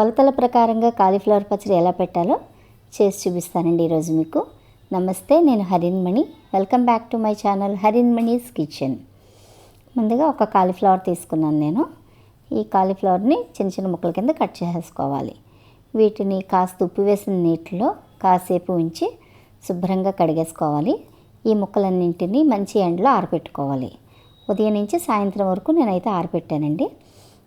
కొలతల ప్రకారంగా కాలీఫ్లవర్ పచ్చడి ఎలా పెట్టాలో చేసి చూపిస్తానండి ఈరోజు మీకు. నమస్తే నేను Harinmani welcome back to my channel Harinmani's kitchen. ముందుగా ఒక కాలీఫ్లవర్ తీసుకున్నాను నేను. ఈ కాలీఫ్లవర్ని చిన్న చిన్న ముక్కల కింద కట్ చేసేసుకోవాలి. వీటిని కాస్త ఉప్పు వేసిన నీటిలో కాసేపు ఉంచి శుభ్రంగా కడిగేసుకోవాలి. ఈ ముక్కలన్నింటినీ మంచి ఎండలో ఆరబెట్టుకోవాలి ఉదయం నుంచి సాయంత్రం వరకు నేనైతే ఆరబెట్టానండి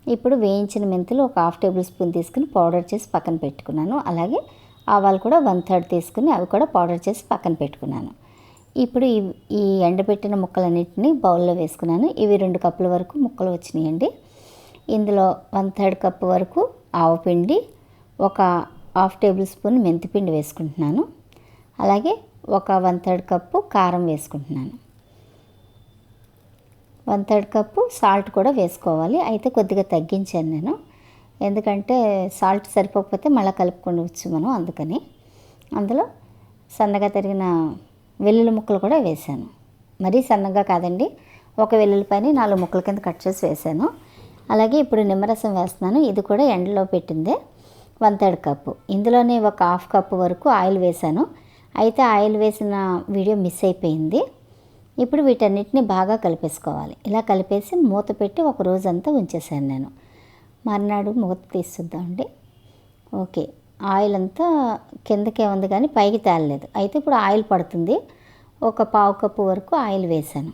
ఇప్పుడు వేయించిన మెంతులు ఒక హాఫ్ టేబుల్ స్పూన్ తీసుకుని పౌడర్ చేసి పక్కన పెట్టుకున్నాను. అలాగే ఆవాలు కూడా వన్ థర్డ్ తీసుకుని అవి కూడా పౌడర్ చేసి పక్కన పెట్టుకున్నాను. ఇప్పుడు ఈ ఈ ఎండబెట్టిన ముక్కలన్నింటినీ బౌల్లో వేసుకున్నాను. ఇవి రెండు కప్పుల వరకు ముక్కలు వచ్చినాయండి. ఇందులో వన్ థర్డ్ కప్పు వరకు ఆవపిండి ఒక హాఫ్ టేబుల్ స్పూన్ మెంతిపిండి వేసుకుంటున్నాను. అలాగే ఒక వన్ థర్డ్ కప్పు కారం వేసుకుంటున్నాను. వన్ థర్డ్ కప్పు సాల్ట్ కూడా వేసుకోవాలి. అయితే కొద్దిగా తగ్గించాను నేను. ఎందుకంటే సాల్ట్ సరిపోకపోతే మళ్ళీ కలుపుకోవచ్చు మనం అందుకని. అందులో సన్నగా తరిగిన వెల్లుల్లి ముక్కలు కూడా వేసాను. మరీ సన్నగా కాదండి ఒక వెల్లుల్లిపైన నాలుగు ముక్కల కింద కట్ చేసి వేసాను. అలాగే ఇప్పుడు నిమ్మరసం వేస్తున్నాను. ఇది కూడా ఎండలో పెట్టిందే వన్ థర్డ్ కప్పు. ఇందులోనే ఒక హాఫ్ కప్పు వరకు ఆయిల్ వేసాను. అయితే ఆయిల్ వేసిన వీడియో మిస్ అయిపోయింది. ఇప్పుడు వీటన్నిటిని బాగా కలిపేసుకోవాలి. ఇలా కలిపేసి మూత పెట్టి ఒక రోజంతా ఉంచేసాను నేను. మర్నాడు మూత తీస్తుందామండి ఓకే. ఆయిల్ అంతా కిందకే ఉంది కానీ పైకి తేలలేదు. అయితే ఇప్పుడు ఆయిల్ పడుతుంది. ఒక పావు కప్పు వరకు ఆయిల్ వేసాను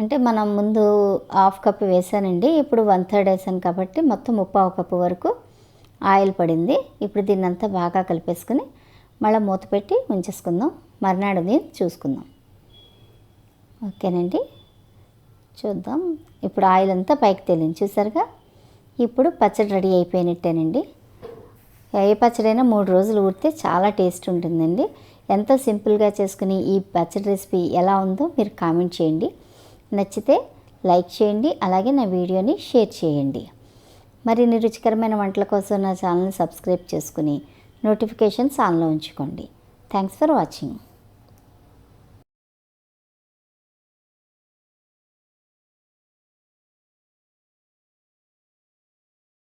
అంటే మనం ముందు హాఫ్ కప్ వేసానండి ఇప్పుడు వన్ థర్డ్ వేసాను కాబట్టి మొత్తం ముప్పావు కప్పు వరకు ఆయిల్ పడింది. ఇప్పుడు దీన్నంతా బాగా కలిపేసుకుని మళ్ళీ మూత పెట్టి ఉంచేసుకుందాం. మర్నాడుది చూసుకుందాం. ఓకేనండి? చూద్దాం. ఇప్పుడు ఆయిల్ అంతా పైకి తేలింది. చూసారుగా? ఇప్పుడు పచ్చడి రెడీ అయిపోయినట్టేనండి. ఏ పచ్చడైనా మూడు రోజులు ఊరితే చాలా టేస్ట్ ఉంటుందండి. ఎంతో సింపుల్గా చేసుకుని ఈ పచ్చడి రెసిపీ ఎలా ఉందో మీరు కామెంట్ చేయండి. నచ్చితే లైక్ చేయండి అలాగే నా వీడియోని షేర్ చేయండి. మరిన్ని రుచికరమైన వంటల కోసం నా ఛానల్ని సబ్స్క్రైబ్ చేసుకుని నోటిఫికేషన్స్ ఆన్లో ఉంచుకోండి. Thanks for watching.